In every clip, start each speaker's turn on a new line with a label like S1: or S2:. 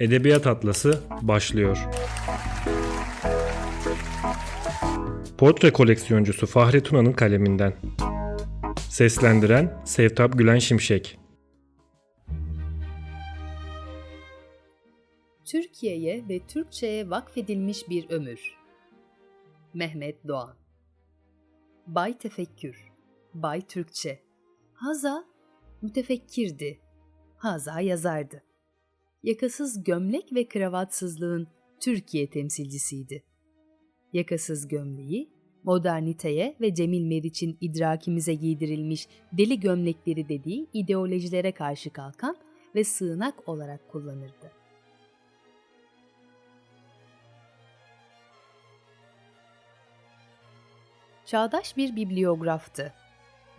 S1: Edebiyat Atlası başlıyor. Portre koleksiyoncusu Fahri Tuna'nın kaleminden. Seslendiren Sevtap Gülen Şimşek.
S2: Türkiye'ye ve Türkçe'ye vakfedilmiş bir ömür. Mehmet Doğan Bay Tefekkür Bay Türkçe Haza mütefekkirdi. Haza yazardı. Yakasız gömlek ve kravatsızlığın Türkiye temsilcisiydi. Yakasız gömleği, moderniteye ve Cemil Meriç'in idrakimize giydirilmiş deli gömlekleri dediği ideolojilere karşı kalkan ve sığınak olarak kullanırdı. Çağdaş bir bibliograftı.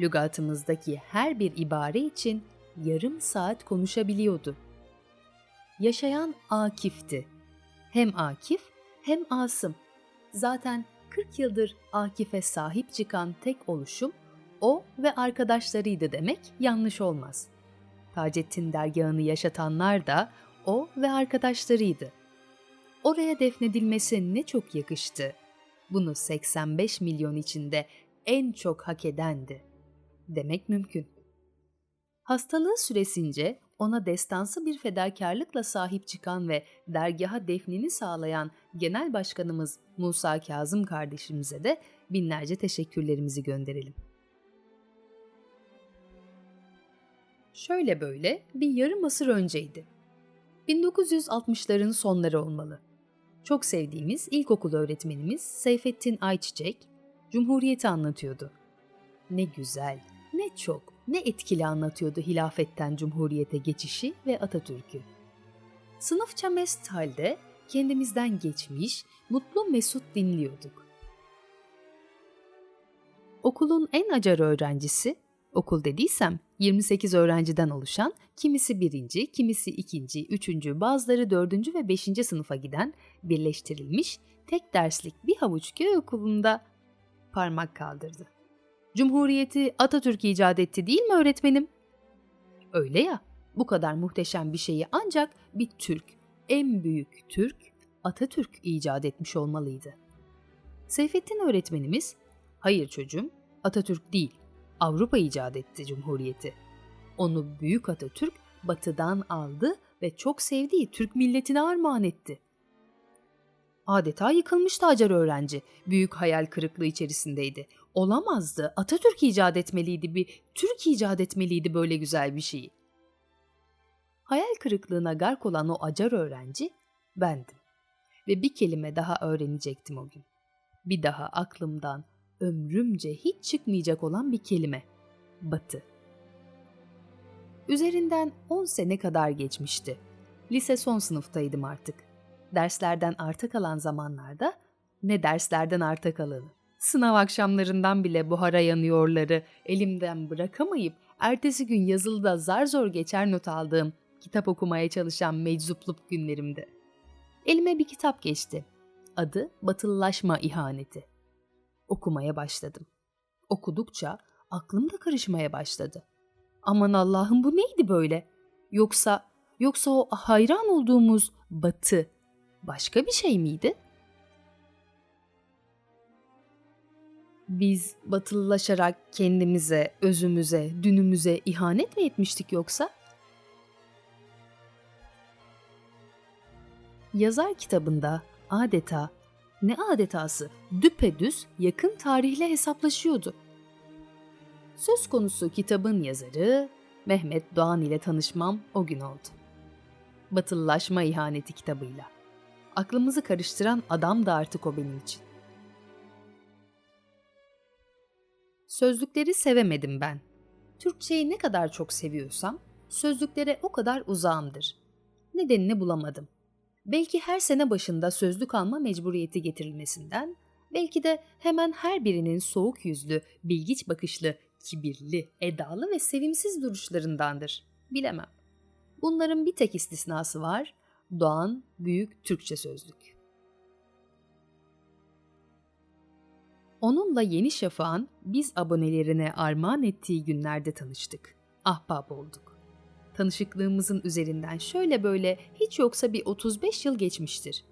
S2: Lügatımızdaki her bir ibare için yarım saat konuşabiliyordu. Yaşayan Akif'ti. Hem Akif hem Asım. Zaten 40 yıldır Akif'e sahip çıkan tek oluşum o ve arkadaşlarıydı demek yanlış olmaz. Taceddin dergahını yaşatanlar da o ve arkadaşlarıydı. Oraya defnedilmesi ne çok yakıştı. Bunu 85 milyon içinde en çok hak edendi. Demek mümkün. Hastalığı süresince ona destansı bir fedakarlıkla sahip çıkan ve dergaha defnini sağlayan Genel Başkanımız Musa Kazım kardeşimize de binlerce teşekkürlerimizi gönderelim. Şöyle böyle bir yarım asır önceydi. 1960'ların sonları olmalı. Çok sevdiğimiz ilkokul öğretmenimiz Seyfettin Ayçiçek, Cumhuriyeti anlatıyordu. Ne güzel, ne çok, ne etkili anlatıyordu hilafetten Cumhuriyete geçişi ve Atatürk'ü. Sınıfça mest halde kendimizden geçmiş, mutlu mesut dinliyorduk. Okulun en acar öğrencisi, okul dediysem 28 öğrenciden oluşan, kimisi birinci, kimisi ikinci, üçüncü, bazıları dördüncü ve beşinci sınıfa giden birleştirilmiş tek derslik bir havuç köy okulunda parmak kaldırdı. Cumhuriyeti Atatürk icat etti değil mi öğretmenim? Öyle ya, bu kadar muhteşem bir şeyi ancak bir Türk, en büyük Türk, Atatürk icat etmiş olmalıydı. Seyfettin öğretmenimiz, hayır çocuğum, Atatürk değil, Avrupa icat etti Cumhuriyeti. Onu Büyük Atatürk batıdan aldı ve çok sevdiği Türk milletine armağan etti. Adeta yıkılmıştı Hacer öğrenci. Büyük hayal kırıklığı içerisindeydi. Olamazdı. Atatürk icat etmeliydi bir, Türk icat etmeliydi böyle güzel bir şeyi. Hayal kırıklığına gark olan o acar öğrenci bendim. Ve bir kelime daha öğrenecektim o gün. Bir daha aklımdan ömrümce hiç çıkmayacak olan bir kelime. Batı. Üzerinden 10 sene kadar geçmişti. Lise son sınıftaydım artık. Derslerden arta kalan zamanlarda ne derslerden arta kalanı. Sınav akşamlarından bile buhara yanıyorları elimden bırakamayıp ertesi gün yazılıda zar zor geçer not aldığım, kitap okumaya çalışan meczupluk günlerimde. Elime bir kitap geçti. Adı Batılılaşma İhaneti. Okumaya başladım. Okudukça aklım da karışmaya başladı. Aman Allah'ım bu neydi böyle? Yoksa yoksa o hayran olduğumuz batı başka bir şey miydi? Biz batılılaşarak kendimize, özümüze, dünümüze ihanet mi etmiştik yoksa? Yazar kitabında adeta, ne adetası, düpedüz yakın tarihle hesaplaşıyordu. Söz konusu kitabın yazarı Mehmet Doğan ile tanışmam o gün oldu. Batılılaşma ihaneti kitabıyla. Aklımızı karıştıran adam da artık o benim için. Sözlükleri sevemedim ben. Türkçeyi ne kadar çok seviyorsam sözlüklere o kadar uzağımdır. Nedenini bulamadım. Belki her sene başında sözlük alma mecburiyeti getirilmesinden, belki de hemen her birinin soğuk yüzlü, bilgiç bakışlı, kibirli, edalı ve sevimsiz duruşlarındandır. Bilemem. Bunların bir tek istisnası var. Doğan Büyük Türkçe Sözlük. Onunla Yeni Şafak'ın biz abonelerine armağan ettiği günlerde tanıştık. Ahbap olduk. tanışıklığımızın üzerinden şöyle böyle hiç yoksa bir 35 yıl geçmiştir.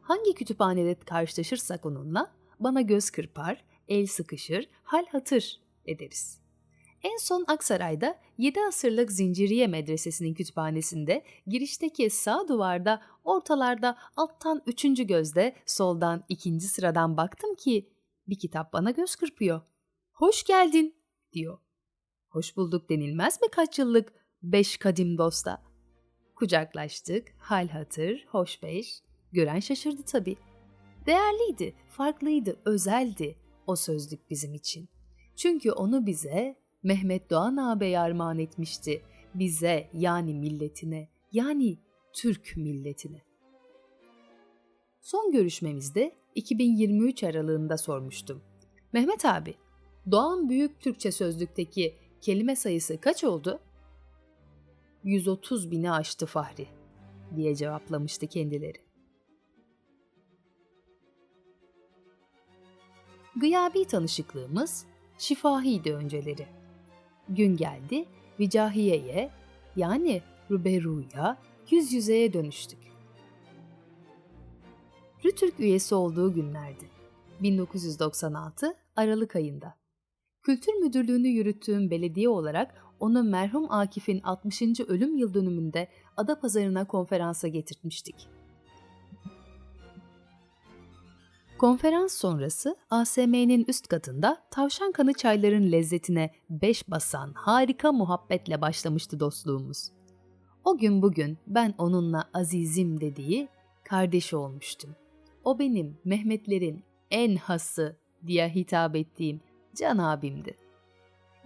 S2: Hangi kütüphanede karşılaşırsak onunla bana göz kırpar, el sıkışır, hal hatır ederiz. En son Aksaray'da 7 asırlık Zinciriye Medresesi'nin kütüphanesinde girişteki sağ duvarda ortalarda alttan üçüncü gözde soldan ikinci sıradan baktım ki bir kitap bana göz kırpıyor. Hoş geldin diyor. Hoş bulduk denilmez mi kaç yıllık beş kadim dosta? Kucaklaştık, hal hatır, hoş beş. Gören şaşırdı tabii. Değerliydi, farklıydı, özeldi o sözlük bizim için. Çünkü onu bize Mehmet Doğan ağabey armağan etmişti. Bize yani milletine, yani Türk milletine. Son görüşmemizde 2023 aralığında sormuştum. Mehmet abi, Doğan Büyük Türkçe Sözlük'teki kelime sayısı kaç oldu? 130 bini aştı Fahri diye cevaplamıştı kendileri. Gıyabi tanışıklığımız şifahiydi önceleri. Gün geldi, vicahiyeye yani ruberuya yüz yüzeye dönüştük. Rütürk üyesi olduğu günlerdi. 1996 Aralık ayında. Kültür Müdürlüğü'nü yürüttüğüm belediye olarak onu merhum Akif'in 60. ölüm yıl dönümünde Adapazarı'na konferansa getirtmiştik. Konferans sonrası ASM'nin üst katında tavşan kanı çayların lezzetine beş basan harika muhabbetle başlamıştı dostluğumuz. O gün bugün ben onunla azizim dediği kardeşi olmuştum. O benim Mehmetlerin en hası diye hitap ettiğim can abimdi.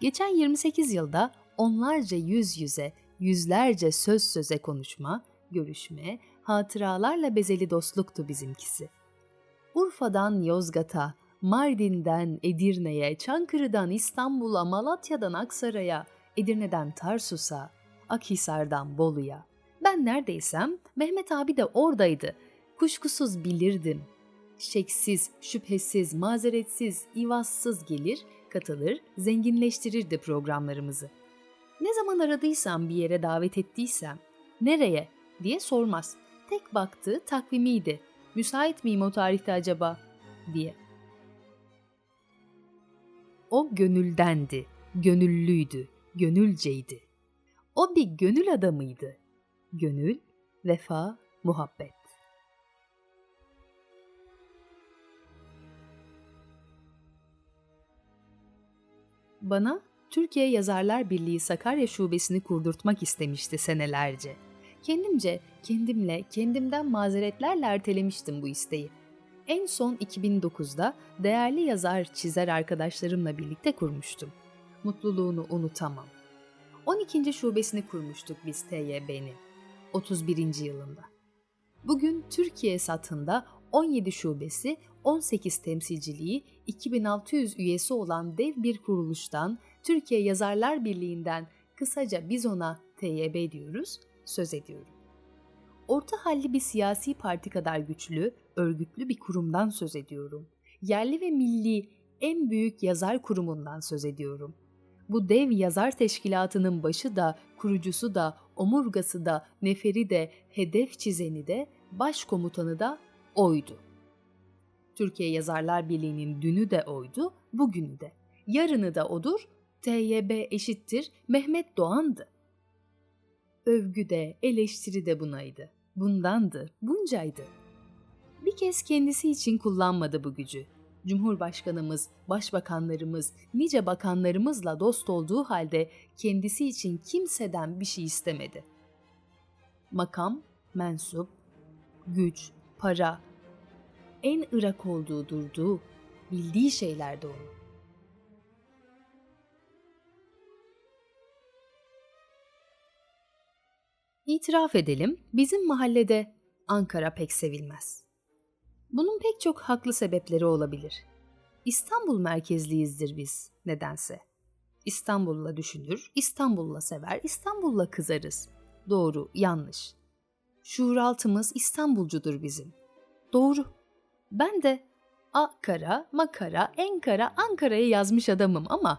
S2: Geçen 28 yılda onlarca yüz yüze, yüzlerce söz söze konuşma, görüşme, hatıralarla bezeli dostluktu bizimkisi. Urfa'dan Yozgat'a, Mardin'den Edirne'ye, Çankırı'dan İstanbul'a, Malatya'dan Aksaray'a, Edirne'den Tarsus'a, Akhisar'dan Bolu'ya. Ben neredeysem Mehmet abi de oradaydı. Kuşkusuz bilirdim. Şeksiz, şüphesiz, mazeretsiz, ivazsız gelir, katılır, zenginleştirirdi programlarımızı. Ne zaman aradıysam bir yere davet ettiysem, nereye diye sormaz. Tek baktığı takvimiydi. Müsait miyim o tarihte acaba diye. O gönüldendi, gönüllüydü, gönülceydi. O bir gönül adamıydı. Gönül, vefa, muhabbet. Bana Türkiye Yazarlar Birliği Sakarya Şubesini kurdurtmak istemişti senelerce. Kendimce, kendimle, kendimden mazeretlerle ertelemiştim bu isteği. En son 2009'da değerli yazar, çizer arkadaşlarımla birlikte kurmuştum. Mutluluğunu unutamam. 12. şubesini kurmuştuk biz TYB'nin. 31. yılında. Bugün Türkiye satında 17 şubesi, 18 temsilciliği, 2600 üyesi olan dev bir kuruluştan, Türkiye Yazarlar Birliği'nden kısaca biz ona TYB diyoruz, söz ediyorum. Orta halli bir siyasi parti kadar güçlü, örgütlü bir kurumdan söz ediyorum. Yerli ve milli en büyük yazar kurumundan söz ediyorum. Bu dev yazar teşkilatının başı da, kurucusu da, omurgası da, neferi de, hedef çizeni de, başkomutanı da oydu. Türkiye Yazarlar Birliği'nin dünü de oydu, bugünü de. Yarını da odur, TYB eşittir Mehmet Doğan'dı. Övgü de, eleştiri de bunaydı. Bundandı, buncaydı. Bir kez kendisi için kullanmadı bu gücü. Cumhurbaşkanımız, başbakanlarımız, nice bakanlarımızla dost olduğu halde kendisi için kimseden bir şey istemedi. Makam, mensup, güç, para, en ırak olduğu durduğu, bildiği şeylerdi onun. İtiraf edelim, bizim mahallede Ankara pek sevilmez. Bunun pek çok haklı sebepleri olabilir. İstanbul merkezliyizdir biz nedense. İstanbul'la düşünür, İstanbul'la sever, İstanbul'la kızarız. Doğru, yanlış. Şuuraltımız İstanbulcudur bizim. Doğru. Ben de Akara, Makara, Enkara, Ankara'ya yazmış adamım ama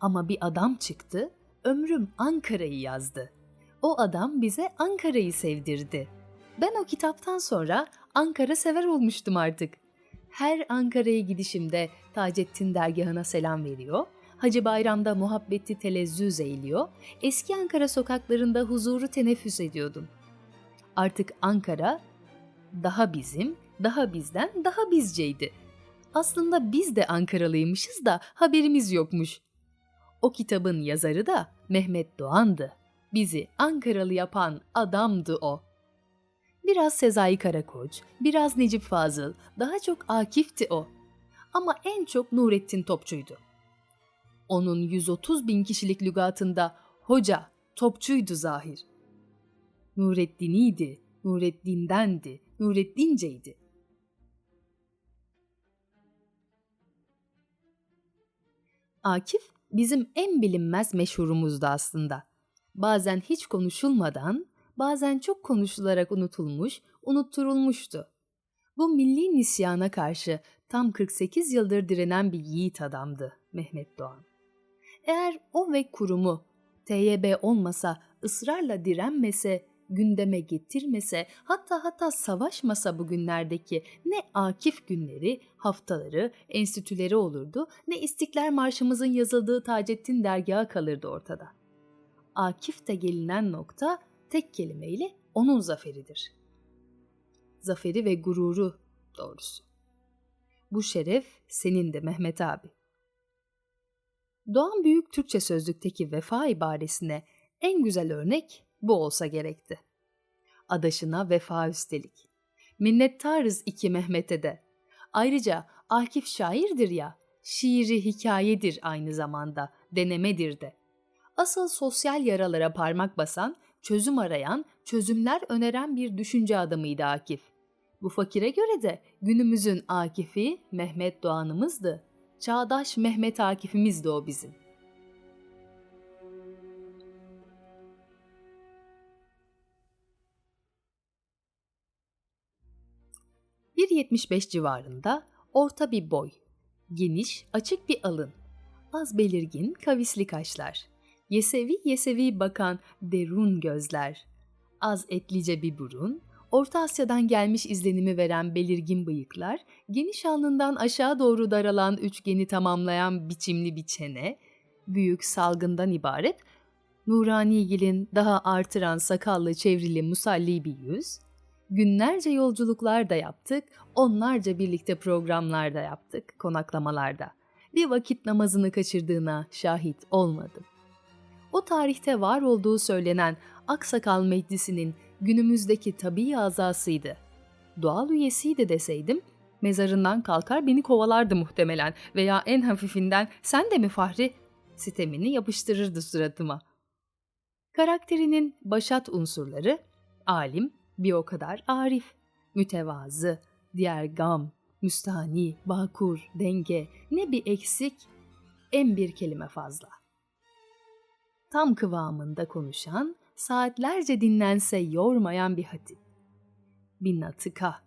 S2: ama bir adam çıktı, ömrüm Ankara'yı yazdı.'' O adam bize Ankara'yı sevdirdi. Ben o kitaptan sonra Ankara sever olmuştum artık. Her Ankara'ya gidişimde Taceddin dergahına selam veriyor, Hacı Bayram'da muhabbeti telezzüz eğiliyor, eski Ankara sokaklarında huzuru teneffüs ediyordum. Artık Ankara daha bizim, daha bizden, daha bizceydi. Aslında biz de Ankaralıymışız da haberimiz yokmuş. O kitabın yazarı da Mehmet Doğan'dı. Bizi Ankaralı yapan adamdı o. Biraz Sezai Karakoç, biraz Necip Fazıl, daha çok Akif'ti o. Ama en çok Nurettin Topçu'ydu. Onun 130 bin kişilik lügatında hoca, topçuydu zahir. Nureddin'iydi, Nureddin'dendi, Nurettinceydi. Akif bizim en bilinmez meşhurumuzdu aslında. Bazen hiç konuşulmadan, bazen çok konuşularak unutulmuş, unutturulmuştu. Bu milli nisyana karşı tam 48 yıldır direnen bir yiğit adamdı Mehmet Doğan. Eğer o ve kurumu TYB olmasa, ısrarla direnmese, gündeme getirmese, hatta hatta savaşmasa bugünlerdeki ne Akif günleri, haftaları, enstitüleri olurdu, ne İstiklal Marşımızın yazıldığı Taceddin dergahı kalırdı ortada. Akif de gelinen nokta tek kelimeyle onun zaferidir. Zaferi ve gururu doğrusu. Bu şeref senin de Mehmet abi. Doğan Büyük Türkçe Sözlük'teki vefa ibaresine en güzel örnek bu olsa gerekti. Adaşına vefa üstelik. Minnettarız iki Mehmet'e de. Ayrıca Akif şairdir ya, şiiri hikayedir aynı zamanda, denemedir de. Asıl sosyal yaralara parmak basan, çözüm arayan, çözümler öneren bir düşünce adamıydı Akif. Bu fakire göre de günümüzün Akif'i Mehmet Doğan'ımızdı. Çağdaş Mehmet Akif'imizdi o bizim. ...1.75 civarında orta bir boy, geniş, açık bir alın, az belirgin, kavisli kaşlar, yesevi yesevi bakan derun gözler, az etlice bir burun, Orta Asya'dan gelmiş izlenimi veren belirgin bıyıklar, geniş alnından aşağı doğru daralan üçgeni tamamlayan biçimli bir çene, büyük salgından ibaret, Nuranigil'in daha artıran sakallı çevrili musalli bir yüz, günlerce yolculuklar da yaptık, onlarca birlikte programlar da yaptık, konaklamalarda. Bir vakit namazını kaçırdığına şahit olmadım. O tarihte var olduğu söylenen Aksakal Meclisi'nin günümüzdeki tabii azasıydı. Doğal üyesiydi deseydim, mezarından kalkar beni kovalardı muhtemelen veya en hafifinden sen de mi Fahri sitemini yapıştırırdı suratıma. Karakterinin başat unsurları alim, bir o kadar arif, mütevazı, diğer gam, müstahni, bakur, denge, ne bir eksik, en bir kelime fazla. Tam kıvamında konuşan, saatlerce dinlense yormayan bir hatip. Bir natıka,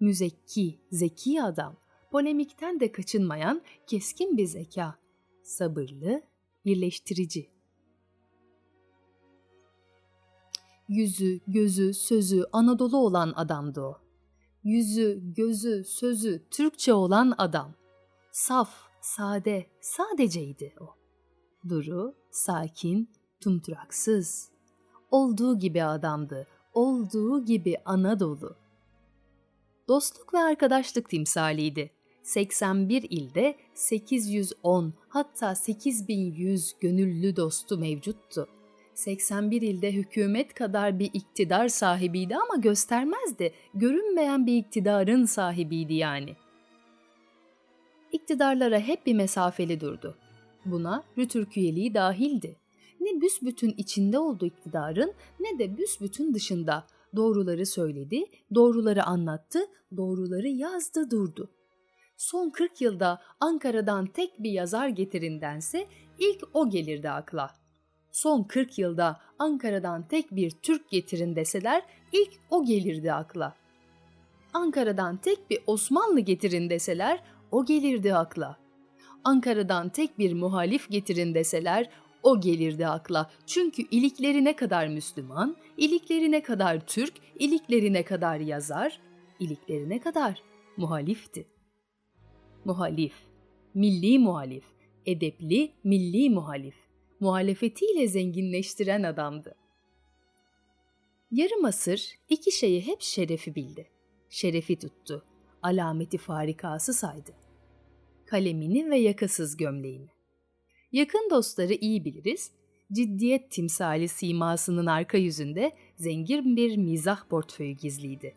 S2: müzekki, zeki adam, polemikten de kaçınmayan keskin bir zeka, sabırlı, birleştirici. Yüzü, gözü, sözü Anadolu olan adamdı o. Yüzü, gözü, sözü Türkçe olan adam. Saf, sade, sadeceydi o. Duru, sakin, tumturaksız, olduğu gibi adamdı, olduğu gibi Anadolu. Dostluk ve arkadaşlık timsaliydi. 81 ilde 810 hatta 8100 gönüllü dostu mevcuttu. 81 ilde hükümet kadar bir iktidar sahibiydi ama göstermezdi. Görünmeyen bir iktidarın sahibiydi yani. İktidarlara hep bir mesafeli durdu. Buna Rütürk üyeliği dahildi ne büsbütün içinde oldu iktidarın ne de büsbütün dışında. Doğruları söyledi, doğruları anlattı, doğruları yazdı durdu. Son 40 yılda Ankara'dan tek bir yazar getirindense ilk o gelirdi akla. Son 40 yılda Ankara'dan tek bir Türk getirin deseler ilk o gelirdi akla. Ankara'dan tek bir Osmanlı getirin deseler o gelirdi akla. Ankara'dan tek bir muhalif getirin deseler O gelirdi akla. Çünkü ilikleri ne kadar Müslüman, ilikleri ne kadar Türk, ilikleri ne kadar yazar, ilikleri ne kadar muhalifti. Muhalif, milli muhalif, edepli milli muhalif, muhalefetiyle zenginleştiren adamdı. Yarım asır iki şeyi hep şerefi bildi. Şerefi tuttu, alameti farikası saydı. Kalemini ve yakasız gömleğini. Yakın dostları iyi biliriz, ciddiyet timsali simasının arka yüzünde zengin bir mizah portföyü gizliydi.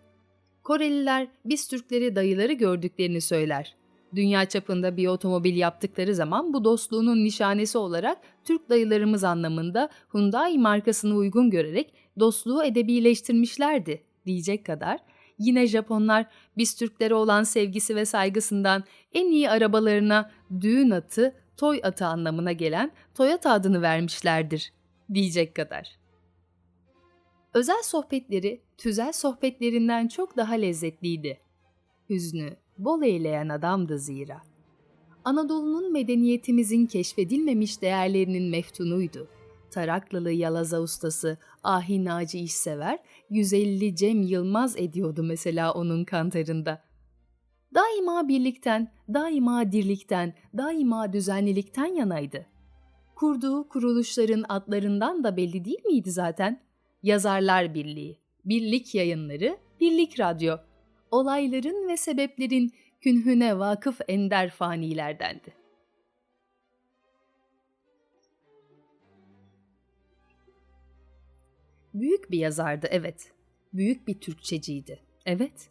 S2: Koreliler biz Türkleri dayıları gördüklerini söyler. Dünya çapında bir otomobil yaptıkları zaman bu dostluğunun nişanesi olarak Türk dayılarımız anlamında Hyundai markasını uygun görerek dostluğu edebileştirmişlerdi diyecek kadar yine Japonlar biz Türklere olan sevgisi ve saygısından en iyi arabalarına düğün atı, toy atı anlamına gelen Toyota adını vermişlerdir diyecek kadar. Özel sohbetleri tüzel sohbetlerinden çok daha lezzetliydi. Hüznü bol eyleyen adamdı zira. Anadolu'nun medeniyetimizin keşfedilmemiş değerlerinin meftunuydu. Taraklılı Yalaza ustası Ahi Naci işsever 150 Cem Yılmaz ediyordu mesela onun kantarında. Daima birlikten, daima dirlikten, daima düzenlilikten yanaydı. Kurduğu kuruluşların adlarından da belli değil miydi zaten? Yazarlar Birliği, Birlik Yayınları, Birlik Radyo. Olayların ve sebeplerin künhüne vakıf ender fanilerdendi. Büyük bir yazardı evet. Büyük bir Türkçeciydi. Evet.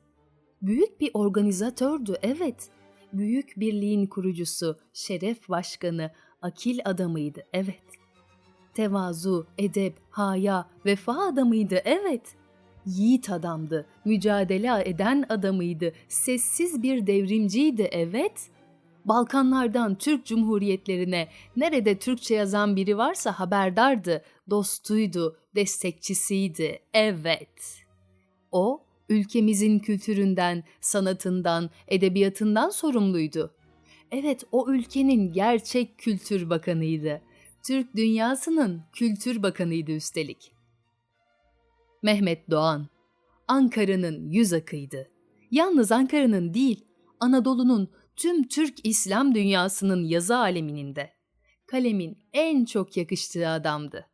S2: Büyük bir organizatördü evet. Büyük birliğin kurucusu, şeref başkanı, akil adamıydı evet. Tevazu, edep, haya, vefa adamıydı evet. Yiğit adamdı, mücadele eden adamıydı, sessiz bir devrimciydi evet. Balkanlardan Türk Cumhuriyetlerine nerede Türkçe yazan biri varsa haberdardı, dostuydu, destekçisiydi. Evet. O ülkemizin kültüründen, sanatından, edebiyatından sorumluydu. Evet, o ülkenin gerçek kültür bakanıydı. Türk dünyasının kültür bakanıydı üstelik. Mehmet Doğan, Ankara'nın yüz akıydı. Yalnız Ankara'nın değil, Anadolu'nun tüm Türk İslam dünyasının yazı aleminin de. Kalemin en çok yakıştığı adamdı.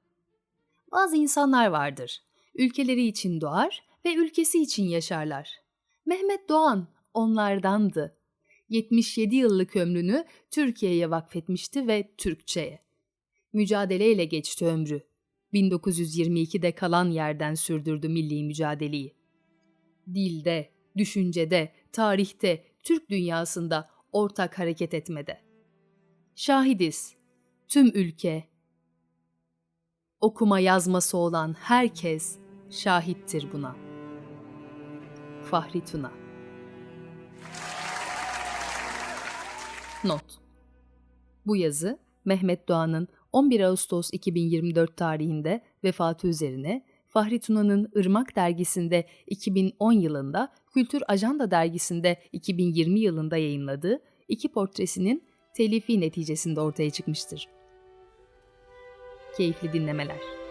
S2: Bazı insanlar vardır. Ülkeleri için doğar ve ülkesi için yaşarlar. Mehmet Doğan onlardandı. 77 yıllık ömrünü Türkiye'ye vakfetmişti ve Türkçe'ye. Mücadeleyle geçti ömrü. 1922'de kalan yerden sürdürdü milli mücadeleyi. Dilde, düşüncede, tarihte, Türk dünyasında ortak hareket etmede. Şahidiz. Tüm ülke, okuma yazması olan herkes şahittir buna. Fahri Tuna Not Bu yazı Mehmet Doğan'ın 11 Ağustos 2024 tarihinde vefatı üzerine Fahri Tuna'nın Irmak dergisinde 2010 yılında, Kültür Ajanda dergisinde 2020 yılında yayınladığı iki portresinin telifi neticesinde ortaya çıkmıştır. Keyifli dinlemeler.